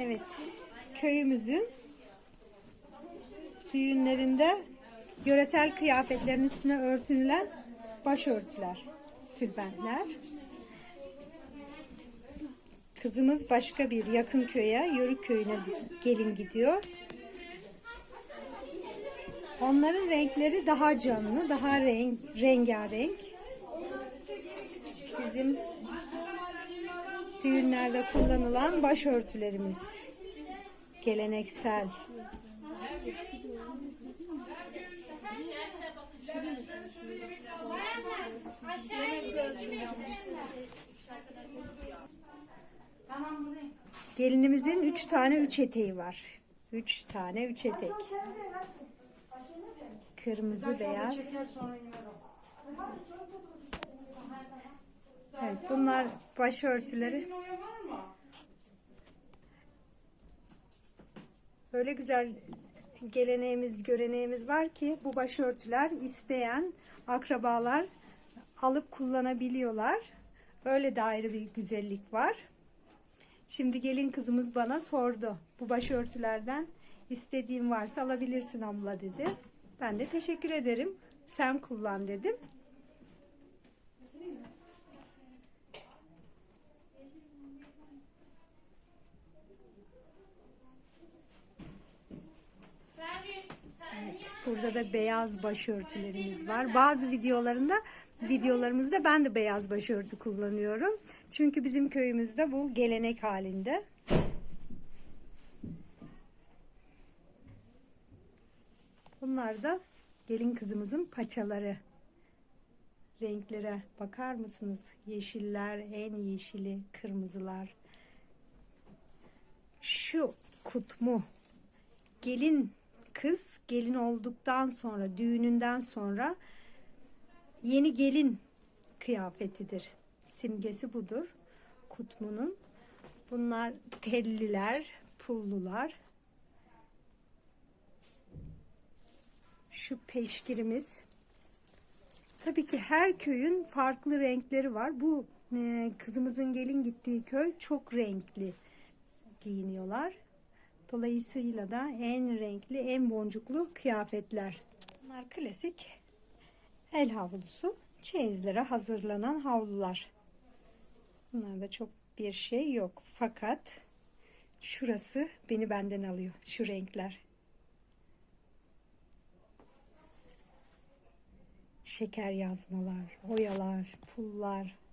Evet. Köyümüzün düğünlerinde yöresel kıyafetlerin üstüne örtünülen başörtüler, tülbentler. Kızımız başka bir yakın köye, Yörük köyüne gelin gidiyor. Onların renkleri daha canlı, daha renk, rengarenk. Bizim düğünlerde kullanılan başörtülerimiz. Geleneksel. Gelinimizin üç tane üç eteği var. Üç tane üç etek. Kırmızı, beyaz. Evet, bunlar başörtüleri. Öyle güzel geleneğimiz, göreneğimiz var ki bu başörtüler isteyen akrabalar alıp kullanabiliyorlar. Öyle de ayrı bir güzellik var. Şimdi gelin kızımız bana sordu. Bu başörtülerden istediğin varsa alabilirsin abla dedi. Ben de teşekkür ederim. Sen kullan dedim. Burada da beyaz başörtülerimiz var. Bazı videolarında videolarımızda ben de beyaz başörtü kullanıyorum. Çünkü bizim köyümüzde bu gelenek halinde. Bunlar da gelin kızımızın paçaları. Renklere bakar mısınız? Yeşiller, en yeşili, kırmızılar. Şu kutmu gelin kız gelin olduktan sonra düğününden sonra yeni gelin kıyafetidir. Simgesi budur. Kutmunun. Bunlar telliler, pullular. Şu peşkirimiz. Tabii ki her köyün farklı renkleri var. Bu e, kızımızın gelin gittiği köy çok renkli giyiniyorlar. Dolayısıyla da en renkli, en boncuklu kıyafetler. Bunlar klasik el havlusu. Çeyizlere hazırlanan havlular. Bunlarda çok bir şey yok. Fakat şurası beni benden alıyor. Şu renkler. Şeker yazmalar, oyalar, pullar.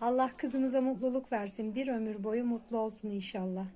Allah kızımıza mutluluk versin. Bir ömür boyu mutlu olsun inşallah.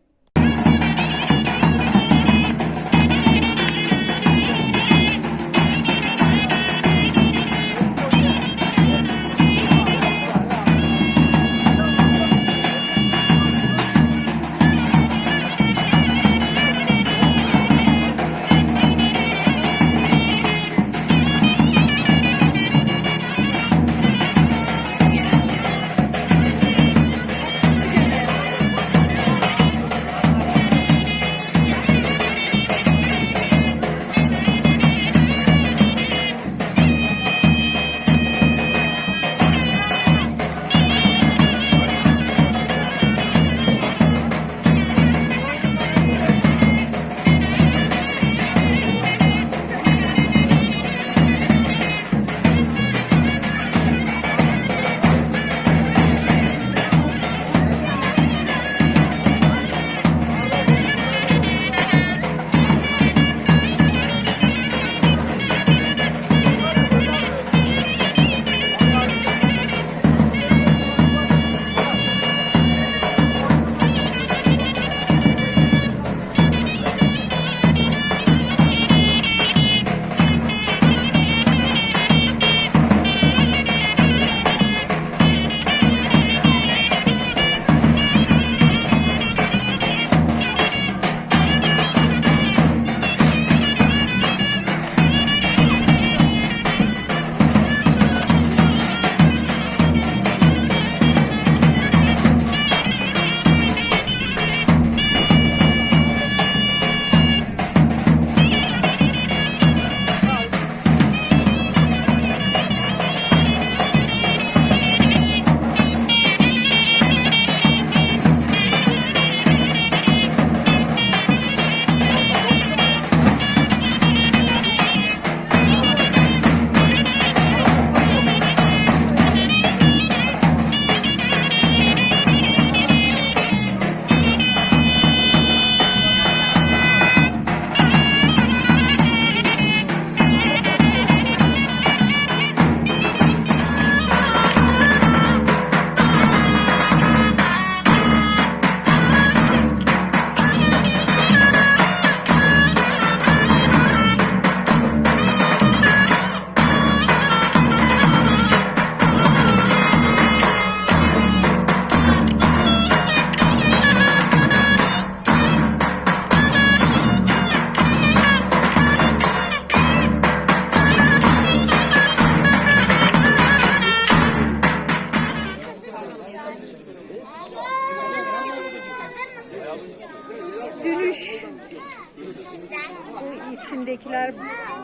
İçindekiler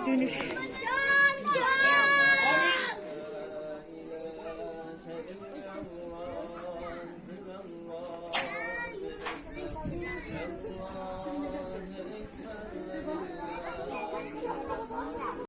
dönüş.